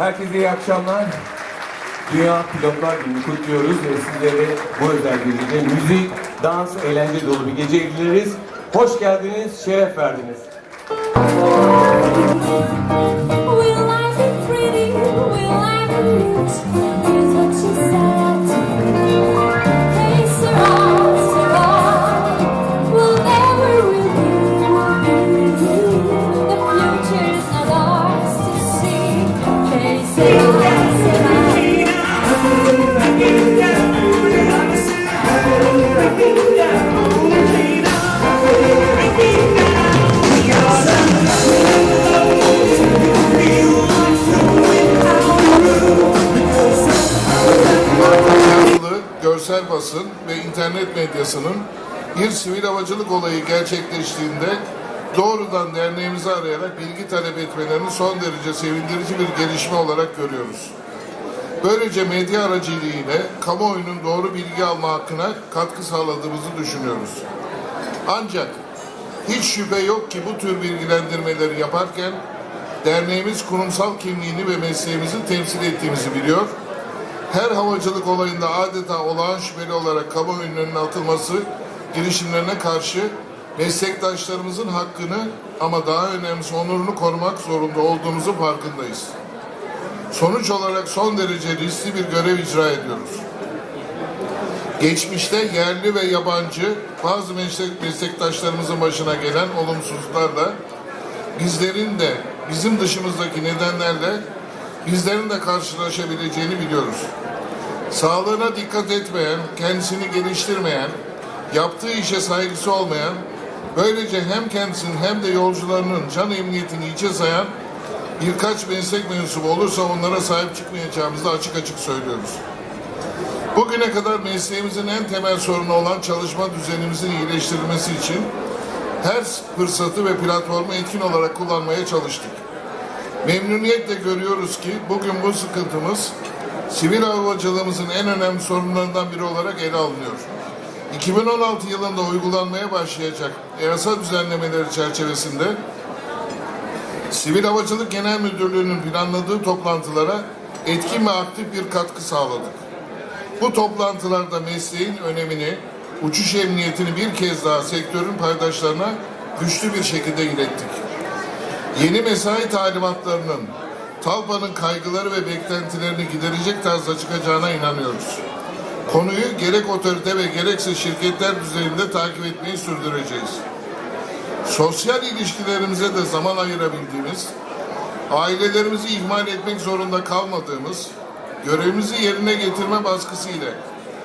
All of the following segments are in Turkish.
Herkese iyi akşamlar. Dünya Pilotlar Günü'nü kutluyoruz ve sizlere bu özel gecede müzik, dans, eğlence dolu bir gece dileriz. Hoş geldiniz, şeref verdiniz. Görsel basın ve internet medyasının bir sivil havacılık olayı gerçekleştiğinde doğrudan derneğimizi arayarak bilgi talep etmelerini son derece sevindirici bir gelişme olarak görüyoruz. Böylece medya aracılığıyla kamuoyunun doğru bilgi alma hakkına katkı sağladığımızı düşünüyoruz. Ancak hiç şüphe yok ki bu tür bilgilendirmeleri yaparken derneğimiz kurumsal kimliğini ve mesleğimizi temsil ettiğimizi biliyor her havacılık olayında adeta olağan şüpheli olarak kamuoyunun önüne atılması girişimlerine karşı meslektaşlarımızın hakkını ama daha önemlisi onurunu korumak zorunda olduğumuzu farkındayız. Sonuç olarak son derece riskli bir görev icra ediyoruz. Geçmişte yerli ve yabancı bazı meslek, meslektaşlarımızın başına gelen olumsuzluklarla bizlerin de bizim dışımızdaki nedenlerle bizlerin de karşılaşabileceğini biliyoruz. Sağlığına dikkat etmeyen, kendisini geliştirmeyen, yaptığı işe saygısı olmayan, böylece hem kendisinin hem de yolcularının can emniyetini içe sayan birkaç meslek mensubu olursa onlara sahip çıkmayacağımızı da açık açık söylüyoruz. Bugüne kadar mesleğimizin en temel sorunu olan çalışma düzenimizin iyileştirilmesi için her fırsatı ve platformu etkin olarak kullanmaya çalıştık. Memnuniyetle görüyoruz ki bugün bu sıkıntımız sivil havacılığımızın en önemli sorunlarından biri olarak ele alınıyor. 2016 yılında uygulanmaya başlayacak EASA düzenlemeleri çerçevesinde Sivil Havacılık Genel Müdürlüğü'nün planladığı toplantılara etkin ve aktif bir katkı sağladık. Bu toplantılarda mesleğin önemini, uçuş emniyetini bir kez daha sektörün paydaşlarına güçlü bir şekilde ilettik. Yeni mesai talimatlarının Talpa'nın kaygıları ve beklentilerini giderecek tarzda çıkacağına inanıyoruz. Konuyu gerek otorite ve gerekse şirketler düzeyinde takip etmeyi sürdüreceğiz. Sosyal ilişkilerimize de zaman ayırabildiğimiz, ailelerimizi ihmal etmek zorunda kalmadığımız, görevimizi yerine getirme baskısı ile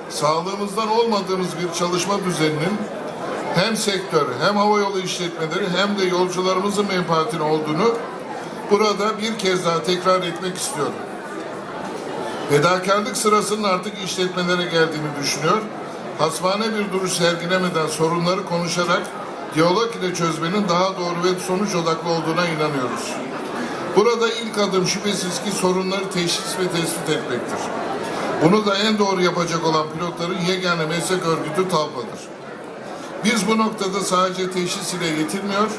sağlığımızdan olmadığımız bir çalışma düzeninin hem sektör hem havayolu işletmeleri hem de yolcularımızın menfaatine olduğunu burada bir kez daha tekrar etmek istiyorum. Fedakarlık sırasının artık işletmelere geldiğini düşünüyor. Hasmane bir duruş sergilemeden sorunları konuşarak diyalog ile çözmenin daha doğru ve sonuç odaklı olduğuna inanıyoruz. Burada ilk adım şüphesiz ki sorunları teşhis ve tespit etmektir. Bunu da en doğru yapacak olan pilotların yegane meslek örgütü TALPA'dır. Biz bu noktada sadece teşhis ile yetinmiyor,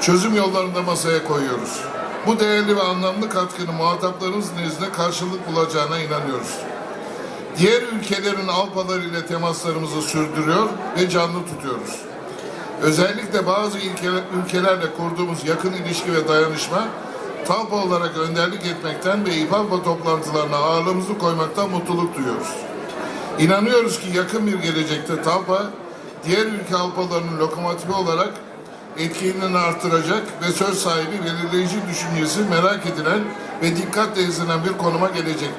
çözüm yollarını da masaya koyuyoruz. Bu değerli ve anlamlı katkının muhataplarımız nezdinde karşılık bulacağına inanıyoruz. Diğer ülkelerin alpaları ile temaslarımızı sürdürüyor ve canlı tutuyoruz. Özellikle bazı ülkeler, ülkelerle kurduğumuz yakın ilişki ve dayanışma TALPA olarak önderlik etmekten ve İPALPA toplantılarına ağırlığımızı koymaktan mutluluk duyuyoruz. İnanıyoruz ki yakın bir gelecekte TALPA diğer ülke alpalarının lokomotifi olarak etkinliğini artıracak ve söz sahibi belirleyici düşüncesi merak edilen ve dikkatle izlenen bir konuma gelecektir.